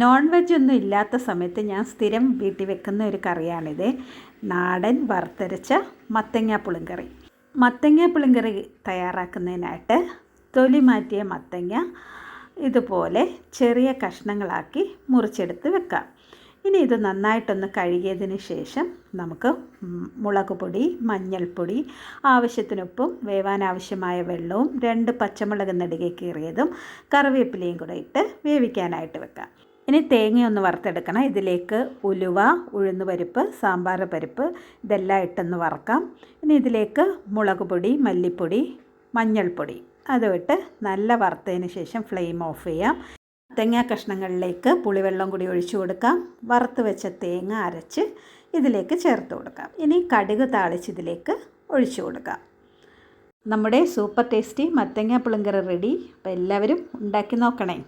Non veg ഒന്നും ഇല്ലാത്ത സമയത്ത് ഞാൻ സ്ഥിരം വീട്ടിൽ വെക്കുന്ന ഒരു കറിയാണിത്. നാടൻ വറുത്തരച്ച മത്തങ്ങ പുളിങ്കറി. മത്തങ്ങ പുളിങ്കറി തയ്യാറാക്കുന്നതിനായിട്ട് തൊലി മാറ്റിയ മത്തങ്ങ ഇതുപോലെ ചെറിയ കഷ്ണങ്ങളാക്കി മുറിച്ചെടുത്ത് വെക്കാം. ഇനി ഇത് നന്നായിട്ടൊന്ന് കഴുകിയതിന് ശേഷം നമുക്ക് മുളക് പൊടി മഞ്ഞൾപ്പൊടി ആവശ്യത്തിനൊപ്പം വേവാൻ ആവശ്യമായ വെള്ളവും രണ്ട് പച്ചമുളക് നെടുകെ കീറിയതും കറിവേപ്പിലയും കൂടെ ഇട്ട് വേവിക്കാനായിട്ട് വെക്കാം. ഇനി തേങ്ങയൊന്ന് വറുത്തെടുക്കണം. ഇതിലേക്ക് ഉലുവ ഉഴുന്ന് പരിപ്പ് സാമ്പാർ പരിപ്പ് ഇതെല്ലാം ഇട്ടൊന്ന് വറക്കാം. ഇനി ഇതിലേക്ക് മുളക് പൊടി മല്ലിപ്പൊടി മഞ്ഞൾപ്പൊടി അതും ഇട്ട് നല്ല വറുത്തതിന് ശേഷം ഫ്ലെയിം ഓഫ് ചെയ്യാം. തേങ്ങാ കഷ്ണങ്ങളിലേക്ക് പുളിവെള്ളം കൂടി ഒഴിച്ചു കൊടുക്കാം. വറുത്ത് വെച്ച തേങ്ങ അരച്ച് ഇതിലേക്ക് ചേർത്ത് കൊടുക്കാം. ഇനി കടുക് താളിച്ച് ഇതിലേക്ക് ഒഴിച്ചു കൊടുക്കാം. നമ്മുടെ സൂപ്പർ ടേസ്റ്റി മത്തങ്ങ പുളിങ്കറി റെഡി. അപ്പോൾ എല്ലാവരും ഉണ്ടാക്കി നോക്കണേ.